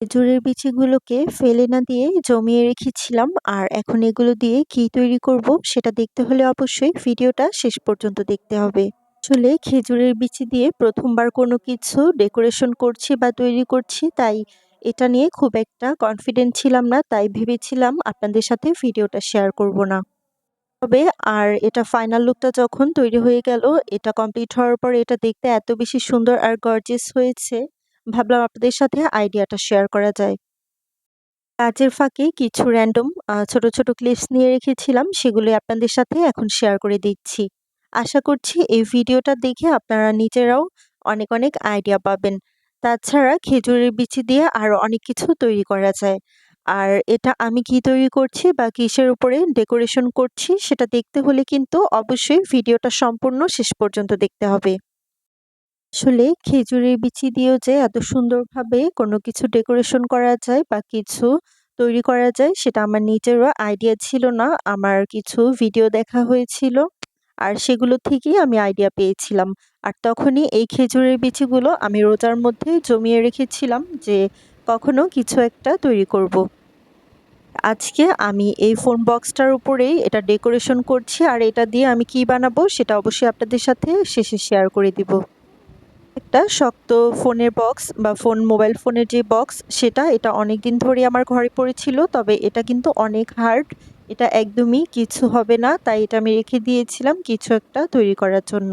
খেজুরের বিচিগুলোকে ফেলে না দিয়ে জমিয়ে রেখেছিলাম। আর এখন এগুলো দিয়ে কি তৈরি করব সেটা দেখতে হলে অবশ্যই ভিডিওটা শেষ পর্যন্ত দেখতে হবে। আসলে খেজুরের বিচি দিয়ে প্রথমবার কোনো কিছু ডেকোরেশন করছি বা তৈরি করছি, তাই এটা নিয়ে খুব একটা কনফিডেন্ট ছিলাম না, তাই ভেবেছিলাম আপনাদের সাথে ভিডিওটা শেয়ার করব না। তবে আর এটা ফাইনাল লুকটা যখন তৈরি হয়ে গেল, এটা কমপ্লিট হওয়ার পর এটা দেখতে এত বেশি সুন্দর আর গর্জেস হয়েছে। ভাবলাম আপনাদের সাথে আইডিয়াটা শেয়ার করা যায়। কাজের ফাঁকে কিছু র্যান্ডম ছোট ছোট ক্লিপস নিয়ে রেখেছিলাম সেগুলি আপনাদের সাথে এখন শেয়ার করে দিচ্ছি। আশা করছি এই ভিডিওটা দেখে আপনারা নিজেরাও অনেক অনেক আইডিয়া পাবেন। তাছাড়া খেজুরের বিচি দিয়ে আরও অনেক কিছু তৈরি করা যায়। আর এটা আমি কি তৈরি করছি বা কিসের উপরে ডেকোরেশন করছি, সেটা দেখতে হলে কিন্তু অবশ্যই ভিডিওটা সম্পূর্ণ শেষ পর্যন্ত দেখতে হবে। আসলে খেজুরের বিচি দিয়েও যে এত সুন্দরভাবে কোনো কিছু ডেকোরেশন করা যায় বা কিছু তৈরি করা যায়, সেটা আমার নিজেরও আইডিয়া ছিল না। আমার কিছু ভিডিও দেখা হয়েছিল আর সেগুলো থেকেই আমি আইডিয়া পেয়েছিলাম। আর তখনই এই খেজুরের বিচিগুলো আমি রোজার মধ্যে জমিয়ে রেখেছিলাম যে কখনো কিছু একটা তৈরি করব। আজকে আমি এই ফোন বক্সটার উপরেই এটা ডেকোরেশন করছি আর এটা দিয়ে আমি কি বানাবো সেটা অবশ্যই আপনাদের সাথে শেষে শেয়ার করে দিব। একটা শক্ত ফোনের বক্স বা ফোন মোবাইল ফোনের যে বক্স সেটা এটা অনেক দিন ধরে আমার ঘরে পড়েছিল, তবে এটা কিন্তু অনেক হার্ড এটা একদমই কিছু হবে না, তাই এটা আমি রেখে দিয়েছিলাম কিছু একটা তৈরি করার জন্য।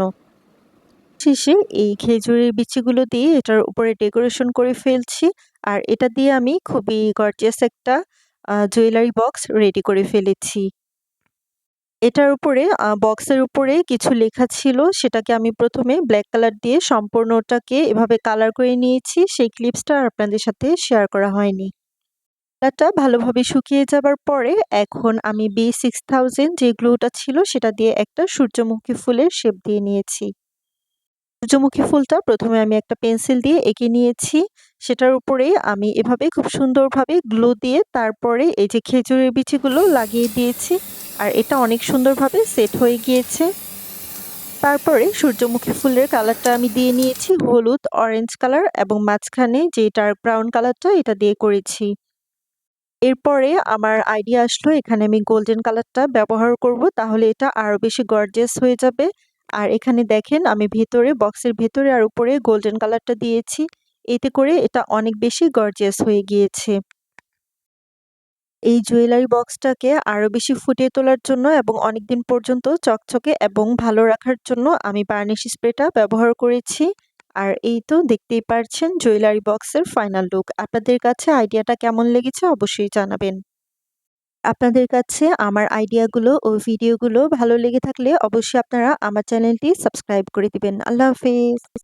শেষে এই খেজুরের বিচিগুলো দিয়ে এটার উপরে ডেকোরেশন করে ফেলছি, আর এটা দিয়ে আমি খুবই গর্জিয়াস একটা জুয়েলারি বক্স রেডি করে ফেলেছি। এটার উপরে বক্সের উপরে কিছু লেখা ছিল, সেটাকে আমি প্রথমে ব্ল্যাক কালার দিয়ে সম্পূর্ণটাকে এভাবে কালার করে নিয়েছি। সেই ক্লিপসটা আপনাদের সাথে শেয়ার করা হয়নি। কালারটা ভালোভাবে শুকিয়ে যাবার পরে এখন আমি বি সিক্স থাউজেন্ড যে গ্লুটা ছিল, সেটা দিয়ে একটা সূর্যমুখী ফুলের শেপ দিয়ে নিয়েছি। সূর্যমুখী ফুলটা প্রথমে আমি একটা পেন্সিল দিয়ে এঁকে নিয়েছি। সেটার উপরে আমি এভাবে খুব সুন্দরভাবে গ্লু দিয়ে তারপরে এই যে খেজুরের বিচিগুলো লাগিয়ে দিয়েছি আর এটা অনেক সুন্দরভাবে সেট হয়ে গিয়েছে। তারপরে সূর্যমুখী ফুলের কালারটা আমি দিয়ে নিয়েছি, হলুদ, অরেঞ্জ কালার এবং মাঝখানে যে ডার্ক ব্রাউন কালারটা এটা দিয়ে করেছি। এরপরে আমার আইডিয়া আসলো এখানে আমি গোল্ডেন কালারটা ব্যবহার করব, তাহলে এটা আরও বেশি গর্জিয়াস হয়ে যাবে। আর এখানে দেখেন আমি ভেতরে বক্সের ভেতরে আর উপরে গোল্ডেন কালারটা দিয়েছি। এতে করে এটা অনেক বেশি গর্জিয়াস হয়ে গিয়েছে। এই জুয়েলারি বক্সটাকে আরও বেশি ফুটিয়ে তোলার জন্য এবং অনেক দিন পর্যন্ত চকচকে এবং ভালো রাখার জন্য আমি বার্নিশ স্প্রেটা ব্যবহার করেছি। আর এই তো দেখতেই পারছেন জুয়েলারি বক্সের ফাইনাল লুক। আপনাদের কাছে আইডিয়াটা কেমন লেগেছে অবশ্যই জানাবেন। আপনাদের কাছে আমার আইডিয়াগুলো ও ভিডিওগুলো ভালো লেগে থাকলে অবশ্যই আপনারা আমার চ্যানেলটি সাবস্ক্রাইব করে দিবেন। আল্লাহ হাফিজ।